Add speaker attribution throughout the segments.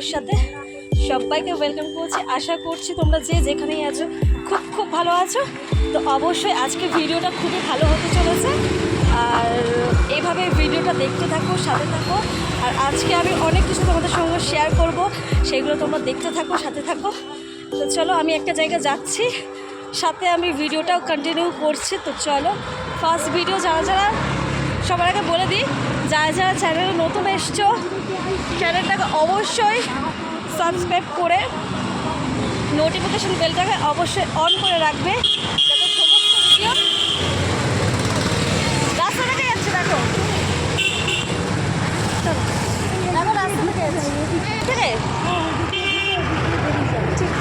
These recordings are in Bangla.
Speaker 1: ভিডিওর সাথে। সবাইকে ওয়েলকাম করছি। আশা করছি তোমরা যে যেখানেই আছো, খুব খুব ভালো আছো। তো অবশ্যই আজকে ভিডিওটা খুবই ভালো হতে চলেছে। আর এইভাবে ভিডিওটা দেখতে থাকো, সাথে থাকো। আর আজকে আমি অনেক কিছু তোমাদের সঙ্গে শেয়ার করব, সেগুলো তোমরা দেখতে থাকো, সাথে থাকো। তো চলো, আমি একটা জায়গায় যাচ্ছি। সাথে আমি ভিডিওটাও কন্টিনিউ করছি। তো চলো ফার্স্ট ভিডিও যারা যারা সবার আগে বলে দিই যারা যারা চ্যানেলে নতুন এসছো চ্যানেলটাকে অবশ্যই সাবস্ক্রাইব করে নোটিফিকেশন বেলটাকে অবশ্যই অন করে রাখবে। যাতে যাচ্ছে ঠিক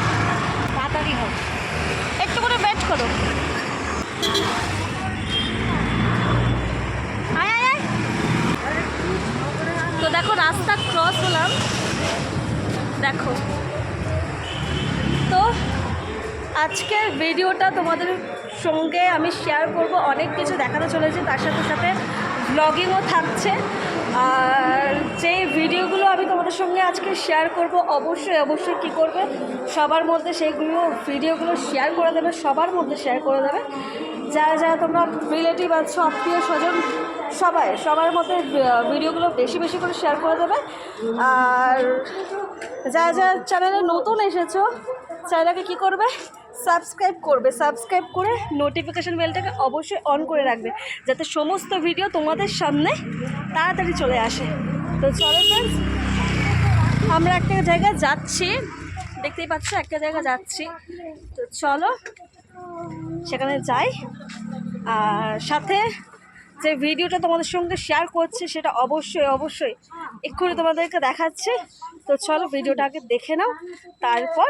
Speaker 1: তাড়াতাড়ি হোক। একটু করে ওয়েট করো। দেখো, রাস্তা ক্রস হলাম। দেখো। তো, আজকের ভিডিওটা তোমাদের সঙ্গে আমি শেয়ার করব। অনেক কিছু দেখাতে চলেছি, তার সাথে সাথে ব্লগিংও থাকছে। আর যে ভিডিওগুলো আমি তোমাদের সঙ্গে আজকে শেয়ার করব, অবশ্যই অবশ্যই কী করবে? সবার মধ্যে সেইগুলো, ভিডিওগুলো শেয়ার করে দেবে, সবার মধ্যে শেয়ার করে দেবে। যারা যারা তোমরা রিলেটিভ আছো আত্মীয় স্বজন সবাই, সবার মধ্যে ভিডিওগুলো বেশি বেশি করে শেয়ার করে দেবে আর যা যা চ্যানেলে নতুন এসেছ চ্যানেলকে কী করবে? সাবস্ক্রাইব করবে। সাবস্ক্রাইব করে নোটিফিকেশান বেলটাকে অবশ্যই অন করে রাখবে, যাতে সমস্ত ভিডিও তোমাদের সামনে তাড়াতাড়ি চলে আসে। তো চলো ফ্রেন্ডস আমরা একটা জায়গায় যাচ্ছি। দেখতেই পাচ্ছ, একটা জায়গা যাচ্ছি। তো চলো, সেখানে যাই। আর সাথে যে ভিডিওটা তোমাদের সঙ্গে শেয়ার করছে সেটা অবশ্যই অবশ্যই এক্ষুনি তোমাদেরকে দেখাচ্ছে। তো চলো ভিডিওটা আগে দেখে নাও, তারপর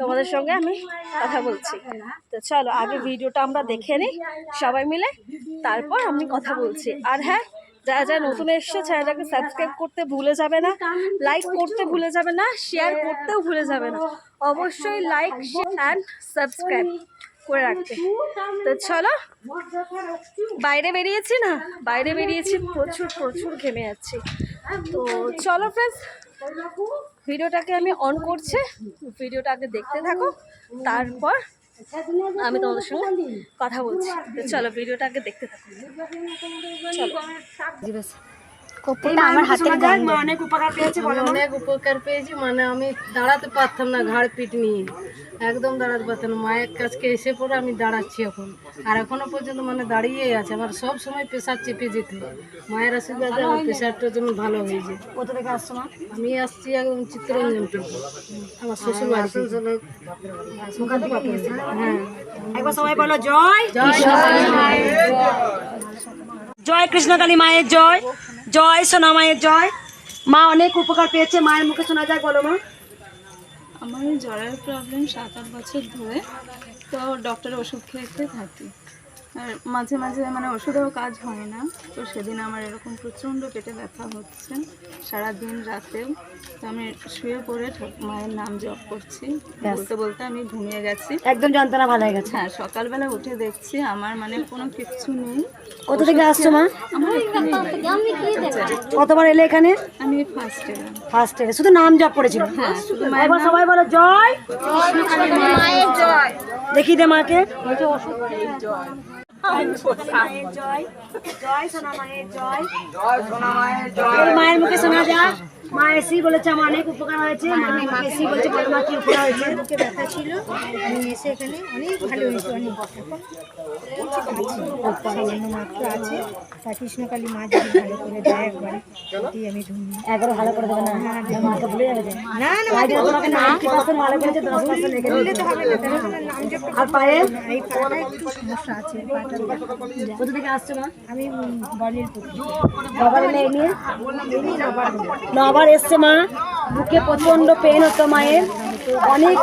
Speaker 1: তোমাদের সঙ্গে আমি কথা বলছি। তো চলো, আগে ভিডিওটা আমরা দেখে নিই, সবাই মিলে, তারপর আমি কথা বলছি। আর হ্যাঁ যারা যারা নতুন এসছে, চ্যানেলটাকে সাবস্ক্রাইব করতে ভুলে যাবে না লাইক করতে ভুলে যাবে না শেয়ার করতেও ভুলে যাবে না। অবশ্যই লাইক অ্যান্ড সাবস্ক্রাইব করে রাখবে তো চলো, বাইরে বেরিয়েছি না? বাইরে বেরিয়েছি, প্রচুর প্রচুর ঘেমে যাচ্ছি তো চলো ফ্রেন্ডস ভিডিওটাকে আমি অন করছি। ভিডিওটা আগে দেখতে থাকো, তারপর আমি তোমাদের সঙ্গে কথা বলছি। চলো, ভিডিওটা আগে দেখতে থাকো।
Speaker 2: আমার হাতের
Speaker 3: অনেক উপকার পেয়েছি বলো। অনেক উপকার পেয়েছি মানে আমি দাঁড়াতে পারতাম না ঘাড় পিট নিয়ে। একদম দাঁড়াতে পারতাম না। মায়ের কাছকে এসে পরে আমি দাঁড়াচ্ছি এখন। আর এখনও পর্যন্ত মানে দাঁড়িয়েই আছে আমার সব সময় প্রেশার চেপে যেত মায়ের আশীর্বাদে আমার প্রেশারটা যেমন ভালো হয়ে যায়।
Speaker 1: কোথা থেকে আসছো মা?
Speaker 3: আমি আসছি একদম চিত্তরঞ্জন থেকে। আমার শ্বশুর বাড়ি হ্যাঁ।
Speaker 1: একবার সবাই বলো জয়। জয়। কৃষ্ণকালী মায়ের জয়। জয় সোনা মায়ের জয়। মা অনেক উপকার পেয়েছে, মায়ের মুখে শোনা যায়, বলো মা।
Speaker 4: আমার জ্বরের প্রবলেম সাত, আট বছর ধরে তো ডক্টর ওষুধ খেয়ে খেয়ে থাকি আর মাঝে মাঝে মানে ওষুধেও কাজ হয় না। তো সেদিন আমার এরকম প্রচণ্ড পেটে ব্যথা হচ্ছে সারাদিন রাতেও তো আমি শুয়ে পড়ে মায়ের নাম জপ করছি। বলতে বলতে আমি ঘুমিয়ে গেছি।
Speaker 1: একদম যন্ত্রণা ভালো হয়ে গেছে।
Speaker 4: হ্যাঁ সকালবেলা উঠে দেখছি আমার মানে কোনো কিচ্ছু নেই।
Speaker 1: কোথা থেকে আসছো মা?
Speaker 4: আমার
Speaker 1: কতবার এলে এখানে?
Speaker 4: আমি ফার্স্ট এলাম
Speaker 1: ফার্স্ট এলে শুধু নাম জপ করেছিল।
Speaker 4: হ্যাঁ শুধু
Speaker 1: একবার সবাই বলো জয়। দেখি দে মাকে। এই মায়ের মুখে শোনা যাক মা এসি বলেছে আমার অনেক উপকার হয়েছে। মা এসি বলছে বলো মা কি উপকার হয়েছে?
Speaker 2: বুকে ব্যথা ছিল আমি এসে এখানে অনেক ভালো হয়েছে অনেক মাত্র আছে তা কৃষ্ণকালী মা যদি ভালো করে দেয় একবারে সত্যি আমি ধন্য।
Speaker 1: একবার ভালো করে দেবে না? মাকে ভুলে যাবে।
Speaker 2: না না
Speaker 1: আগে তোমাকে নাইনটি ভালো করেছে দশ পার্সেন্ট রেখে দিলে
Speaker 2: তো হবে না তাহলে তোমার নাম জপ
Speaker 1: আর পায়ে?
Speaker 2: এই পাটা একটু সমস্যা আছে পাটা
Speaker 1: কোথা থেকে আসছো মা?
Speaker 2: আমি বলিরপুর
Speaker 1: বাবার নিয়ে? নিয়ে নবার এসছে মা। বুকে প্রচণ্ড পেন হতো মায়ের। অনেক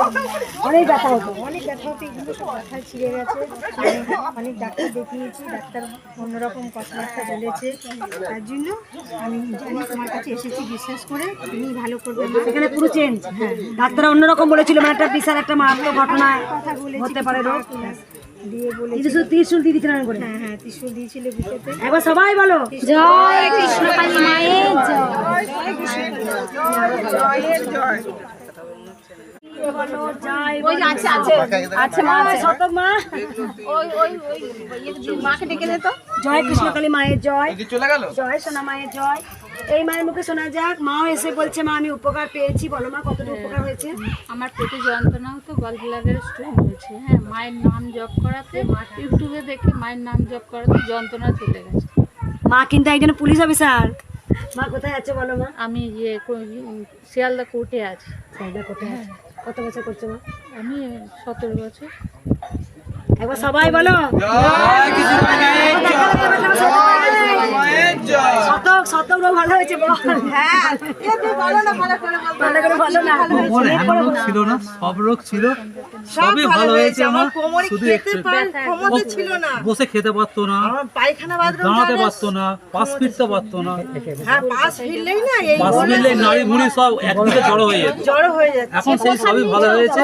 Speaker 1: অনেক ব্যথা হতো।
Speaker 2: অনেক ব্যথা হতে এগুলো সব ব্যথা ছিঁড়ে গেছে। অনেক ডাক্তার দেখিয়েছি ডাক্তার অন্যরকম কথাবার্তা বলেছে। তার জন্য আমি জানি তোমার কাছে এসেছি বিশ্বাস করে তুমি ভালো করবে
Speaker 1: এখানে পুরো চেঞ্জ ডাক্তার অন্যরকম বলেছিল মানে একটা বিশাল একটা মারাত্মক ঘটনা
Speaker 2: কথা
Speaker 1: হতে পারে রোগ।
Speaker 2: দিয়ে বলে
Speaker 5: ত্রিশুল করে।
Speaker 2: হ্যাঁ হ্যাঁ ত্রিশুল দিয়েছিল বুকেতে
Speaker 5: একবার সবাই বলো।
Speaker 2: জয় কৃষ্ণ কালী মায়ের জয়।
Speaker 5: জয় জয়। মা জয় কৃষ্ণকালী মায়ের জয়। জয় সোনা মায়ের জয়। এই মায়ের মুখে শোনা যাক মাও এসে বলছে মা আমি উপকার পেয়েছি। বলো মা কতটা উপকার হয়েছে?
Speaker 6: আমার পেটে যন্ত্রণা হতো গল ব্লাডার স্টোন হয়েছে। হ্যাঁ মায়ের নাম জপ করাতে ইউটিউবে দেখে মায়ের নাম জপ করাতে যন্ত্রণা চলে গেছে।
Speaker 5: মা কিন্তু একজন পুলিশ অফিসার। মা কোথায় আছে বলো মা?
Speaker 6: আমি ইয়ে শিয়ালদা কোর্টে আছি।
Speaker 5: সাইডা কোথায় আছে। কত বছর করছ মা?
Speaker 6: আমি সতেরো বছর।
Speaker 5: একবার সবাই বলো। শতক শতক ভালো হয়েছে বল। হ্যাঁ ভালো করে বলো না।
Speaker 7: আমার ছিল না সব রোগ ছিল। সবই ভালো হয়েছে আমার শুধু
Speaker 8: ছিল না।
Speaker 7: বসে খেতে পারতো না
Speaker 8: পায়খানা
Speaker 7: দাঁড়াতে পারতো না পাশ ফিরতে পারতো না।
Speaker 8: হ্যাঁ পাশ ফিরলেই না এই
Speaker 7: পাশ ফিরলে নাড়ি ভুড়ি সব একদিকে জড়ো হয়ে যেত।
Speaker 8: জড়ো হয়ে যাচ্ছে
Speaker 7: এখন সেই সবই ভালো হয়েছে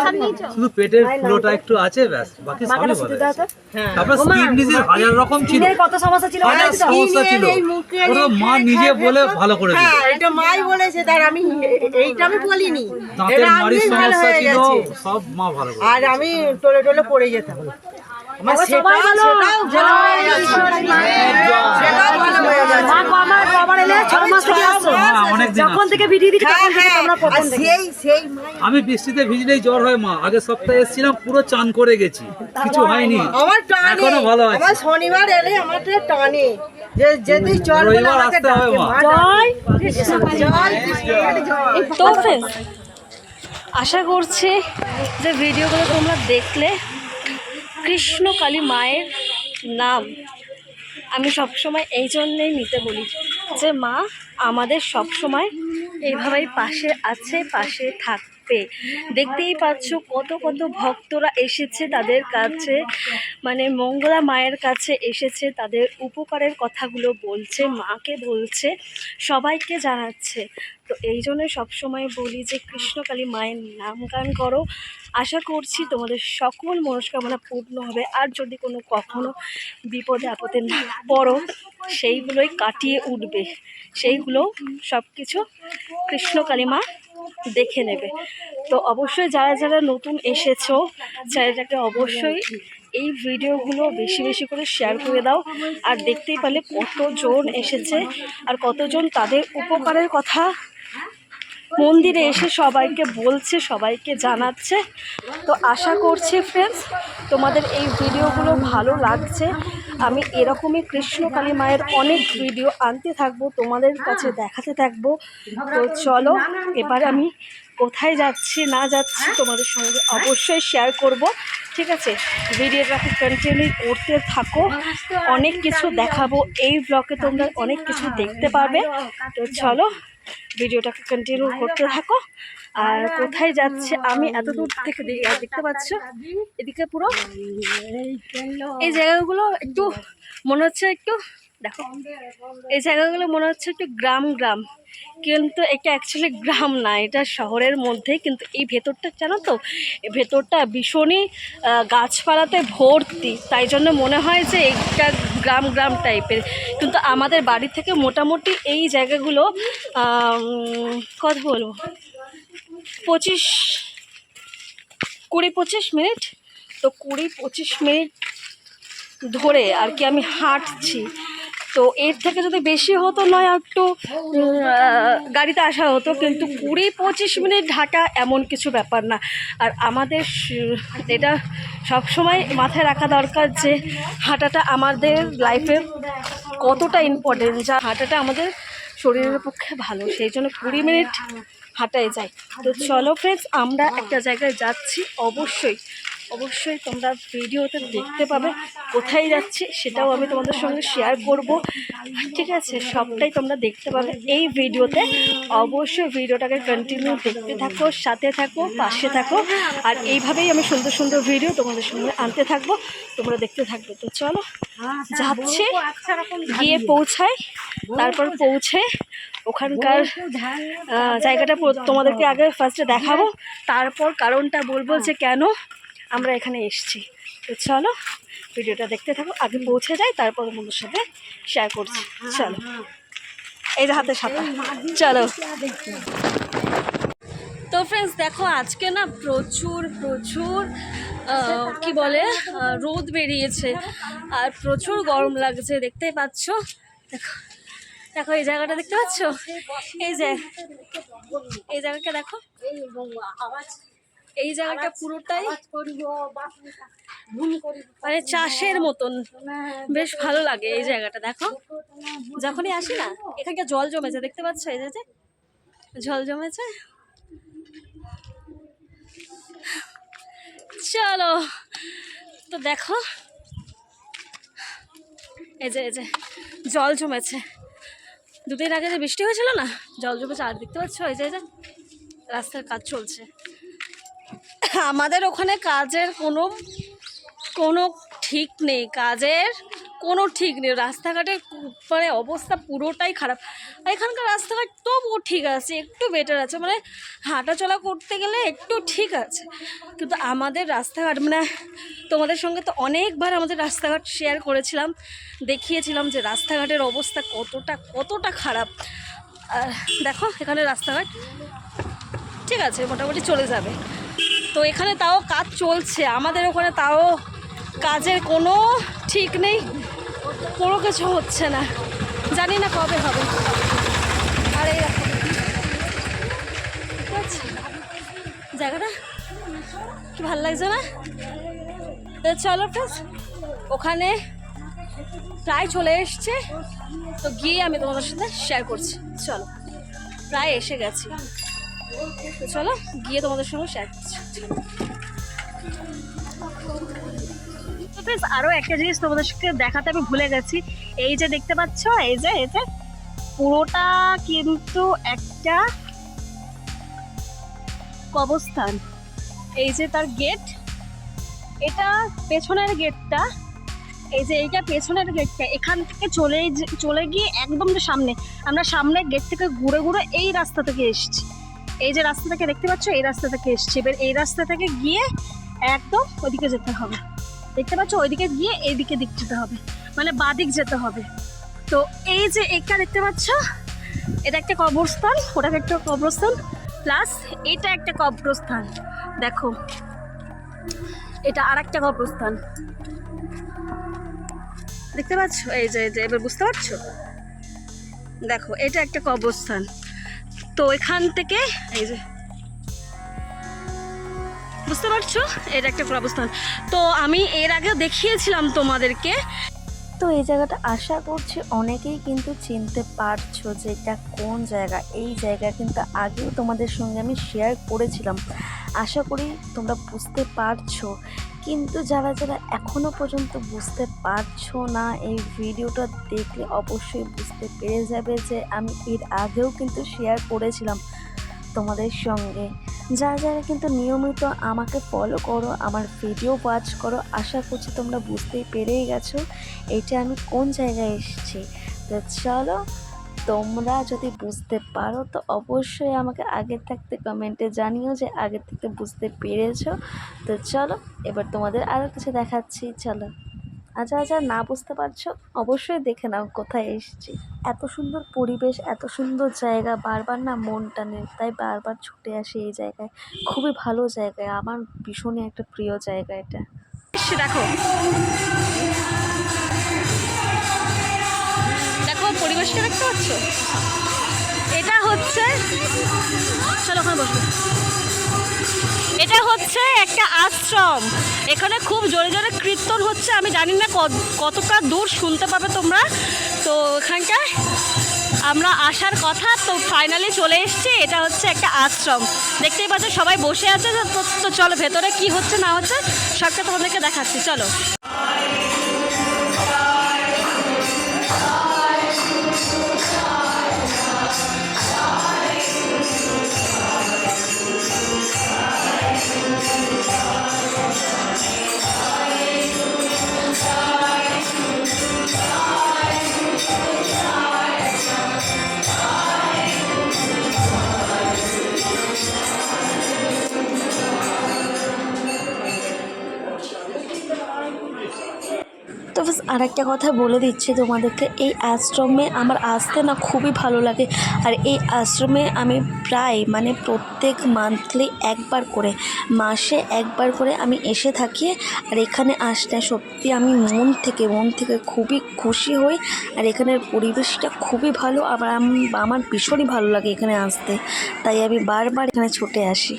Speaker 7: শুধু পেটের ফুলোটা একটু আছে ব্যাস বাকি সবই ভালো
Speaker 5: শুধু দাও
Speaker 7: হয়েছে
Speaker 5: তো
Speaker 7: তারপর স্কিন ডিজিজ হাজার রকম ছিল।
Speaker 5: কত সমস্যা ছিল
Speaker 7: হাজার সমস্যা ছিল। ওটা মা নিজে বলে ভালো করে দিল।
Speaker 8: হ্যাঁ এটা মাই বলেছে তার আমি এইটা আমি বলিনি।
Speaker 7: দাঁতের
Speaker 8: এটা
Speaker 7: মাড়ির
Speaker 8: এমনি ভালো
Speaker 7: সমস্যা ছিল সব মা ভালো করে
Speaker 8: আর আমি টোলে টোলে পড়ে যেতাম। হয়ে হয়ে
Speaker 7: হ্যাঁ,
Speaker 8: হ্যাঁ হ্যাঁ
Speaker 7: আমি বৃষ্টিতে ভিজলেই জ্বর হয় মা আগের সপ্তাহে এসেছিলাম পুরো চান করে গেছি কিছু হয়নি এখনও ভালো আছে
Speaker 8: শনিবার এলে আমার টানে চল আমাকে ডাকে
Speaker 5: জয়
Speaker 1: তো আশা করছি যে ভিডিওগুলো তোমরা দেখলে কৃষ্ণ কালী মায়ের নাম। আমি সবসময় এই জন্যেই নিতে বলি যে মা আমাদের সবসময় এইভাবেই পাশে আছে, পাশে থাকবে। দেখতেই পাচ্ছ কত কত ভক্তরা এসেছে তাদের কাছে মানে মঙ্গলা মায়ের কাছে এসেছে, তাদের উপকারের কথাগুলো বলছে, মাকে বলছে, সবাইকে জানাচ্ছে। তো এই জন্য সবসময় বলি যে কৃষ্ণকালী মায়ের নাম গান করো। আশা করছি তোমাদের সকল মনস্কামনা পূর্ণ হবে। আর যদি কোনো কখনো বিপদে আপদে না পড়ো, সেইগুলোই কাটিয়ে উঠবে। সেইগুলো সব কিছু কৃষ্ণকালী মা দেখে নেবে। তো অবশ্যই যারা যারা নতুন এসেছ, চ্যানেলটাকে অবশ্যই এই ভিডিওগুলো বেশি বেশি করে শেয়ার করে দাও। আর দেখতেই পারলে কতজন এসেছে আর কতজন তাদের উপকারের কথা মন্দিরে এসে সবাইকে বলছে, সবাইকে জানাচ্ছে। তো আশা করছি ফ্রেন্ডস তোমাদের এই ভিডিওগুলো ভালো লাগছে। আমি এরকমই কৃষ্ণকালী মায়ের অনেক ভিডিও আনতে থাকব, তোমাদের কাছে দেখাতে থাকব। তো চলো, এবার আমি কোথায় যাচ্ছি, না যাচ্ছি তোমাদের সঙ্গে অবশ্যই শেয়ার করব। ঠিক আছে? ভিডিওটাকে কন্টিনিউ করতে থাকো। অনেক কিছু দেখাবো। এই ব্লগে তোমরা অনেক কিছু দেখতে পাবে। তো চলো ভিডিওটাকে কন্টিনিউ করতে থাকো। আর কোথায় যাচ্ছে আমি এত দূর থেকে দেখতে পাচ্ছ? এদিকে পুরো। এই জায়গাগুলো একটু মনে হচ্ছে একটু দেখো। এই জায়গাগুলো মনে হচ্ছে একটু গ্রাম গ্রাম। কিন্তু এটা অ্যাকচুয়ালি গ্রাম না, এটা শহরের মধ্যে। কিন্তু এই ভেতরটা জানো তো ভেতরটা ভীষণই গাছপালাতে ভর্তি। তাই জন্য মনে হয় যে এটা গ্রাম গ্রাম টাইপের কিন্তু আমাদের বাড়ি থেকে মোটামুটি এই জায়গাগুলো কত বলব? পঁচিশ, কুড়ি পঁচিশ মিনিট? তো কুড়ি পঁচিশ মিনিট ধরে আর কি আমি হাঁটছি। তো এর থেকে যদি বেশি হতো নয় একটু গাড়িতে আসা হতো, কিন্তু কুড়ি পঁচিশ মিনিট হাঁটা এমন কিছু ব্যাপার না। আর আমাদের এটা সবসময় মাথায় রাখা দরকার যে হাঁটাটা আমাদের লাইফে কতটা ইম্পর্টেন্ট যা হাঁটাটা আমাদের শরীরের পক্ষে ভালো, সেই জন্য কুড়ি মিনিট হাঁটাই যাই তো চলো ফ্রেন্ডস আমরা একটা জায়গায় যাচ্ছি, অবশ্যই অবশ্যই তোমরা ভিডিওতে দেখতে পাবে কোথায় যাচ্ছি, সেটাও আমি তোমাদের সঙ্গে শেয়ার করব। ঠিক আছে, সবটাই তোমরা দেখতে পাবে এই ভিডিওতে। অবশ্যই ভিডিওটাকে কন্টিনিউ দেখতে থাকো, সাথে থাকো, পাশে থাকো। আর এইভাবেই আমি সুন্দর সুন্দর ভিডিও তোমাদের সঙ্গে আনতে থাকব, তোমরা দেখতে থাকবে। তো চলো, যাচ্ছে, গিয়ে পৌঁছাই, তারপর পৌঁছে ওখানকার জায়গাটা তোমাদেরকে আগে ফার্স্টে দেখাবো। তারপর কারণটা বলব যে কেন আমরা এখানে এসেছি। তো চলো, ভিডিওটা দেখতে থাকো, আগে পৌঁছে যাই, তারপর বন্ধুর সাথে শেয়ার করছি। চলো। এই হাতে সাথে চলো। তো ফ্রেন্ডস দেখো, আজকে না প্রচুর প্রচুর কি বলে রোদ বেরিয়েছে। আর প্রচুর গরম লাগছে, দেখতেই পাচ্ছ? দেখো দেখো, এই জায়গাটা দেখতে পাচ্ছ? এই যে, এই জায়গাটা দেখো। এই জায়গাটা পুরোটাই মানে চাষের মতন। বেশ ভালো লাগে এই জায়গাটা দেখো। যখনই আসি না এখানটা জল জমেছে দেখতে পাচ্ছ এই যে জল জমেছে। চলো তো দেখো এই যে এই যে জল জমেছে। দুদিন আগে যে বৃষ্টি হয়েছিল না জল জমেছে আর দেখতে পাচ্ছ এই যে এই যে রাস্তার কাজ চলছে। আমাদের ওখানে কাজের কোনো কোনো ঠিক নেই। কাজের কোনো ঠিক নেই। রাস্তাঘাটের মানে অবস্থা পুরোটাই খারাপ। আর এখানকার রাস্তাঘাট তবুও ঠিক আছে, একটু বেটার আছে। মানে হাঁটা চলা করতে গেলে একটু ঠিক আছে। কিন্তু আমাদের রাস্তাঘাট মানে তোমাদের সঙ্গে তো অনেকবার আমাদের রাস্তাঘাট শেয়ার করেছিলাম, দেখিয়েছিলাম যে রাস্তাঘাটের অবস্থা কতটা কতটা খারাপ। আর দেখো, এখানে রাস্তাঘাট ঠিক আছে, মোটামুটি চলে যাবে। তো এখানে তাও কাজ চলছে। আমাদের ওখানে তাও কাজের কোনো ঠিক নেই। কোনো কিছু হচ্ছে না। জানি না কবে হবে। আর এই জায়গাটা কি ভালো লাগছে না? চলো ফ্রেন্ডস ওখানে প্রায় চলে এসছে। তো গিয়ে আমি তোমাদের সাথে শেয়ার করছি। চলো, প্রায় এসে গেছি। চলো, গিয়ে তোমাদের সঙ্গে শেয়ার করছি। আরও একটা জিনিস তোমাদের সাথে দেখাতে আমি ভুলে গেছি। এই যে দেখতে পাচ্ছ, এই যে এই যে, পুরোটা কিন্তু একটা কবস্থান এই যে তার গেট এটা পেছনের গেটটা এই যে এইটা পেছনের গেটটা এখান থেকে চলে চলে গিয়ে একদম সামনে, আমরা সামনে গেট থেকে ঘুরে ঘুরে এই রাস্তা থেকে এসেছি। এই যে রাস্তাটাকে দেখতে পাচ্ছ, এই রাস্তা থেকে এসছি। এবার এই রাস্তা থেকে গিয়ে একদম ওইদিকে যেতে হবে। দেখতে পাচ্ছ, ওইদিকে গিয়ে এইদিকে দিক যেতে হবে। মানে বাদিক যেতে হবে। তো এই যে এটা দেখতে পাচ্ছ, এটা একটা কবরস্থান, ওটা একটা কবরস্থান প্লাস এটা একটা কবরস্থান। দেখো, এটা আর একটা কবরস্থান। দেখতে পাচ্ছ? এই যে এই যে, এবার বুঝতে পারছ? দেখো, এটা একটা কবরস্থান। তো এখান থেকে এই যে, বুঝতে পারছ? এটা একটা কবরস্থান। তো আমি এর আগেও দেখিয়েছিলাম তোমাদেরকে।
Speaker 9: তো এই জায়গাটা আশা করছি অনেকেই কিন্তু চিনতে পারছ যে এটা কোন জায়গা। এই জায়গা কিন্তু আগেও তোমাদের সঙ্গে আমি শেয়ার করেছিলাম। আশা করি তোমরা বুঝতে পারছ কিন্তু যারা যারা এখনও পর্যন্ত বুঝতে পারছ না এই ভিডিওটা দেখলে অবশ্যই বুঝতে পেরে যাবে যে আমি এর আগেও কিন্তু শেয়ার করেছিলাম তোমাদের সঙ্গে। যারা যারা কিন্তু নিয়মিত আমাকে ফলো করো, আমার ভিডিও ওয়াচ করো, আশা করছি তোমরা বুঝতেই পেরেই গেছো। এটা আমি কোন জায়গায় এসেছি? তো চলো তোমরা যদি বুঝতে পারো, তো অবশ্যই আমাকে আগে থাকতে কমেন্টে জানিও যে আগে থেকে বুঝতে পেরেছ। তো চলো, এবার তোমাদের আরও কিছু দেখাচ্ছি, চলো। আচ্ছা আচ্ছা না বুঝতে পারছ, অবশ্যই দেখে নাও কোথায় এসেছি। এত সুন্দর পরিবেশ, এত সুন্দর জায়গা, বারবার না মন টানে, তাই বারবার ছুটে আসি এই জায়গায়। খুবই ভালো জায়গায় আমার ভীষণই একটা প্রিয় জায়গা এটা।
Speaker 1: দেখো। পরিবেশটা দেখতে পাচ্ছ? এটা হচ্ছে, চলো ওখানে বসবো এটা হচ্ছে একটা আশ্রম। এখানে খুব জোরে জোরে কীর্তন হচ্ছে, আমি জানি না কত- কতটা দূর শুনতে পাবে তোমরা। তো এখানটায় আমরা আসার কথা, তো ফাইনালি চলে এসেছি। এটা হচ্ছে একটা আশ্রম। দেখতেই পাচ্ছ, সবাই বসে আছে। তো চলো, ভেতরে কি হচ্ছে, না হচ্ছে, সবটা তোমাদেরকে দেখাচ্ছি। চলো।
Speaker 9: আর একটা কথা বলে দিচ্ছি তোমাদেরকে, এই আশ্রমে আমার আসতে না খুবই ভালো লাগে। আর এই আশ্রমে আমি প্রায় মানে প্রত্যেক মান্থলি একবার করে, মাসে একবার করে আমি এসে থাকি। আর এখানে আসলে সত্যি আমি মন থেকে মন থেকে খুবই খুশি হই। আর এখানের পরিবেশটা খুবই ভালো আবার আমার ভীষণই ভালো লাগে এখানে আসতে। তাই আমি বারবার এখানে ছুটে আসি।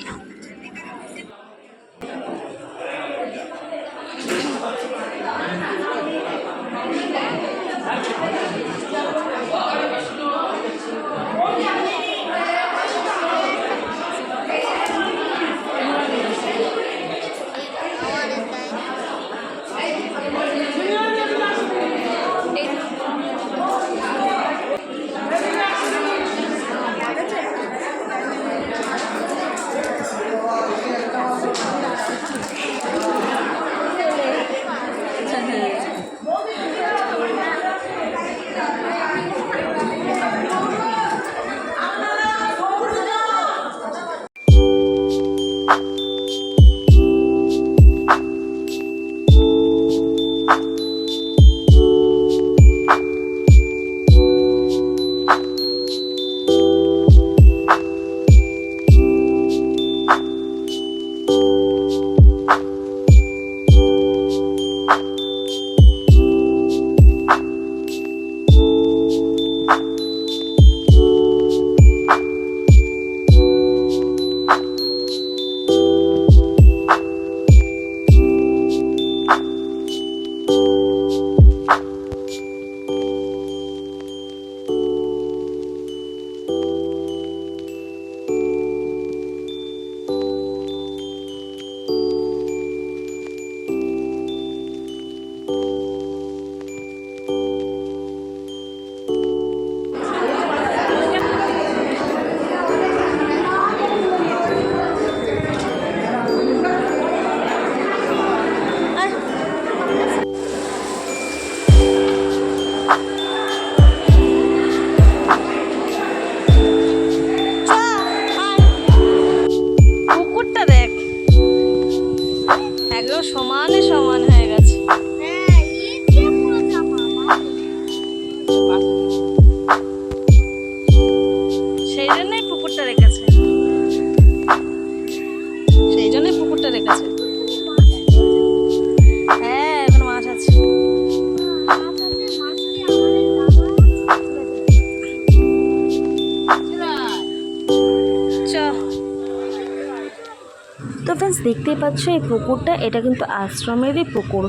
Speaker 9: পাচ্ছ এই পুকুরটা, এটা কিন্তু আশ্রমেরই পুকুর।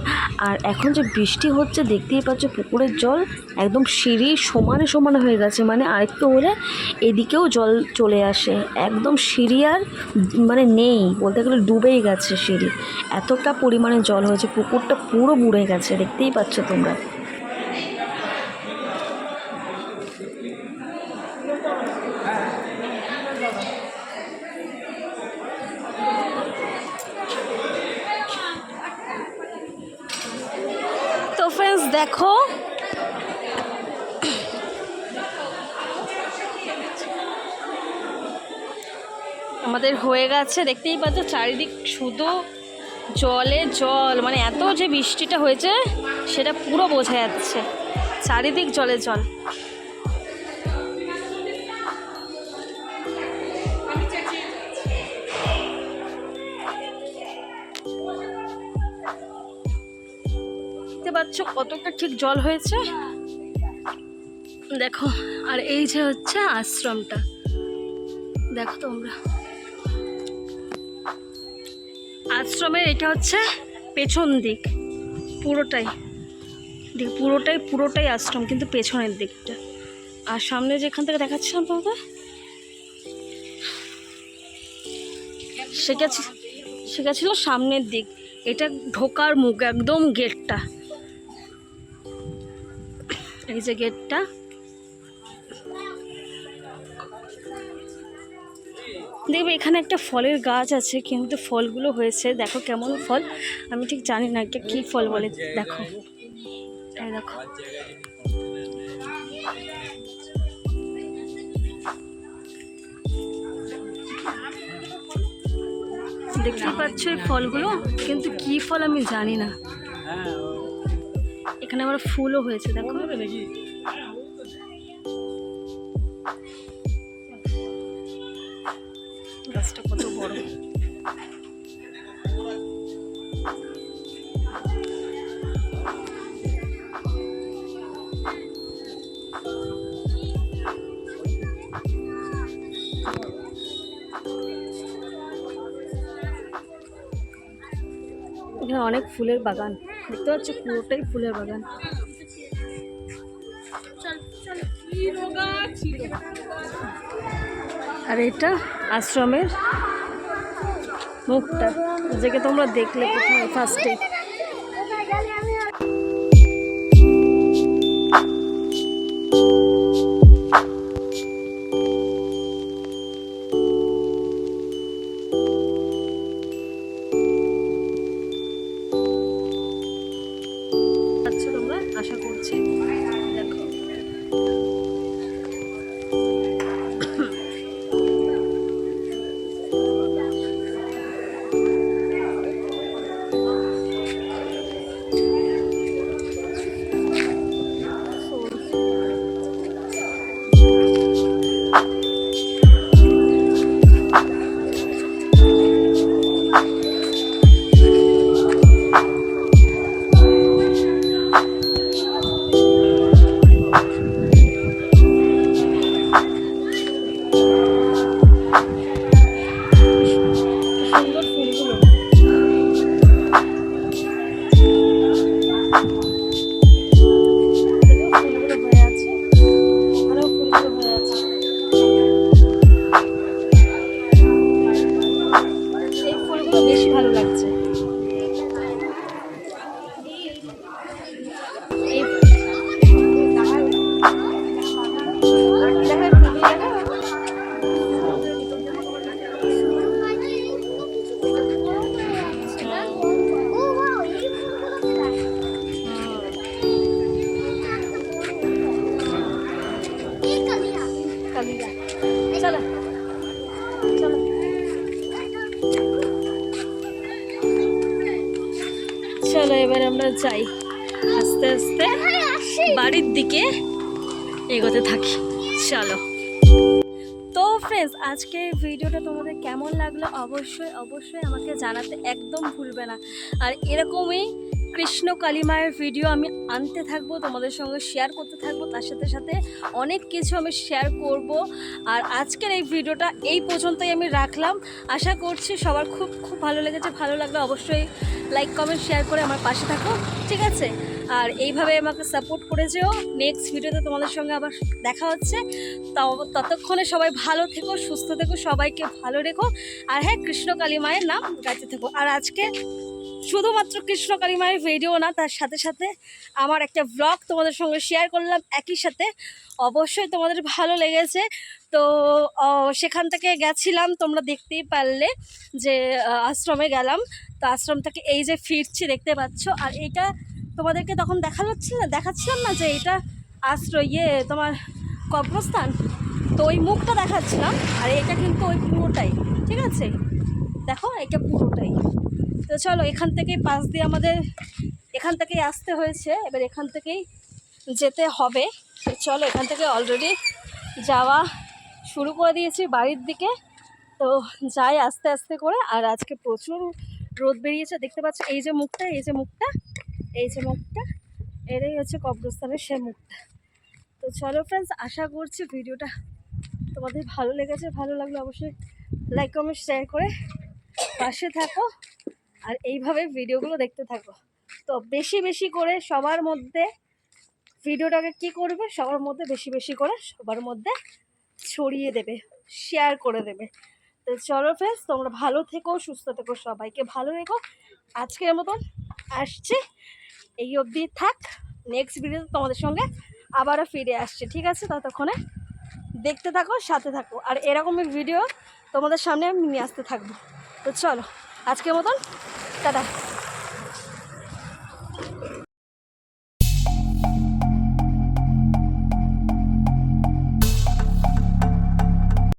Speaker 9: আর এখন যে বৃষ্টি হচ্ছে, দেখতেই পাচ্ছ পুকুরের জল একদম সিঁড়ি সমানে সমানে হয়ে গেছে মানে আরেকটু হলে এদিকেও জল চলে আসে। একদম সিঁড়ি আর মানে নেই, বলতে গেলে ডুবেই গেছে সিঁড়ি। এতটা পরিমাণে জল হয়েছে, পুকুরটা পুরো বুড়ে গেছে, দেখতেই পাচ্ছ তোমরা
Speaker 1: তো ফ্রেন্ডস দেখো। আমাদের হয়ে গেছে, দেখতেই পাচ্ছ চারিদিক শুধু জলে জল মানে এত যে বৃষ্টিটা হয়েছে, সেটা পুরো বোঝা যাচ্ছে। চারিদিক জলে জল। কতটা ঠিক জল হয়েছে? দেখো, আর এই যে হচ্ছে আশ্রমটা। দেখো তোমরা। আশ্রমের এটা হচ্ছে পেছন দিক, পুরোটাই। পুরোটাই পুরোটাই আশ্রম, কিন্তু পেছনের দিকটা। আর সামনে যেখান থেকে দেখাচ্ছিলাম তোমাদের সেটা সেটা ছিল সামনের দিক। এটা ঢোকার মুখ, একদম গেটটা। এই যে গেটটা। দেখবে এখানে একটা ফলের গাছ আছে, কিন্তু ফলগুলো হয়েছে। দেখো কেমন ফল। আমি ঠিক জানি না এটা কী ফল বলে। দেখো। দেখো। দেখতে পাচ্ছ ফলগুলো, কিন্তু কি ফল আমি জানি না। এখানে আবার ফুলও হয়েছে দেখো। গাছটা কত বড়। এখানে অনেক ফুলের বাগান। দেখতে পাচ্ছ পুরোটাই ফুলের বাগান। আর এটা আশ্রমের মুখটা যেকে তোমরা দেখলে প্রথমে ফার্স্টে সুন্দর চলো, এবার আমরা যাই। আস্তে আস্তে বাড়ির দিকে এগোতে থাকি। চলো। তো ফ্রেন্ডস আজকে ভিডিওটা তোমাদের কেমন লাগল? অবশ্যই অবশ্যই আমাকে জানাতে একদম ভুলবে না। আর এরকমই কৃষ্ণ কালিমায়ের ভিডিও আমি আনতে থাকব, তোমাদের সঙ্গে শেয়ার করতে থাকব। তার সাথে সাথে অনেক কিছু আমি শেয়ার করব। আর আজকের এই ভিডিওটা এই পর্যন্তই আমি রাখলাম। আশা করছি সবার খুব খুব ভালো লেগেছে, ভালো লাগলে অবশ্যই লাইক কমেন্ট শেয়ার করে আমার পাশে থাকো, ঠিক আছে? আর এইভাবে আমাকে সাপোর্ট করে যেও। নেক্সট ভিডিওতে তোমাদের সঙ্গে আবার দেখা হচ্ছে। ততক্ষণে সবাই ভালো থেকো, সুস্থ থেকো, সবাইকে ভালো রেখো। আর হ্যাঁ কৃষ্ণ কালী মায়ের নাম গাইতে থেকো। আর আজকে শুধুমাত্র কৃষ্ণ কালী মায়ের ভিডিও না, তার সাথে সাথে আমার একটা ব্লগ তোমাদের সঙ্গে শেয়ার করলাম। একই সাথে অবশ্যই তোমাদের ভালো লেগেছে। তো সেখান থেকে গেছিলাম, তোমরা দেখতেই পারলে যে আশ্রমে গেলাম। তো আশ্রম থেকে এই যে ফিরছি, দেখতে পাচ্ছ। আর এটা তোমাদেরকে তখন দেখাচ্ছিল না, দেখাচ্ছিলাম না যে এটা আশ্রয় ইয়ে তোমার কবরস্থান? তো ওই মুখটা দেখাচ্ছিলাম, আর এটা কিন্তু ওই পুরোটাই, ঠিক আছে? দেখো, এটা পুরোটাই। তো চলো, এখান থেকেই পাশ দিয়ে আমাদের এখান থেকেই আসতে হয়েছে। এবার এখান থেকেই যেতে হবে। তো চলো, এখান থেকে অলরেডি যাওয়া শুরু করে দিয়েছি বাড়ির দিকে। তো যাই আস্তে আস্তে করে, আর আজকে প্রচুর রোদ বেরিয়েছে। দেখতে পাচ্ছ, এই যে মুখটা, এই যে মুখটা, এই যে মুখটা, এটাই হচ্ছে কবরস্থানের সে মুখটা। তো চলো ফ্রেন্ডস আশা করছি ভিডিওটা তোমাদের ভালো লেগেছে। ভালো লাগলে অবশ্যই লাইক কমেন্ট শেয়ার করে পাশে থাকো। আর এইভাবে ভিডিওগুলো দেখতে থাকো। তো বেশি বেশি করে সবার মধ্যে ভিডিওটাকে কি করবে? সবার মধ্যে বেশি বেশি করে সবার মধ্যে ছড়িয়ে দেবে শেয়ার করে দেবে। তো চলো ফ্রেন্ডস তোমরা ভালো থেকো, সুস্থ থেকো, সবাইকে ভালো রেখো। আজকের মতন আসছি। এই অবধি থাক। নেক্সট ভিডিওতে তোমাদের সঙ্গে আবারও ফিরে আসছে, ঠিক আছে? ততক্ষণে দেখতে থাকো, সাথে থাকো। আর এরকমই ভিডিও তোমাদের সামনে আমি নিয়ে আসতে থাকব। তো চলো, আজকের মতন টাটা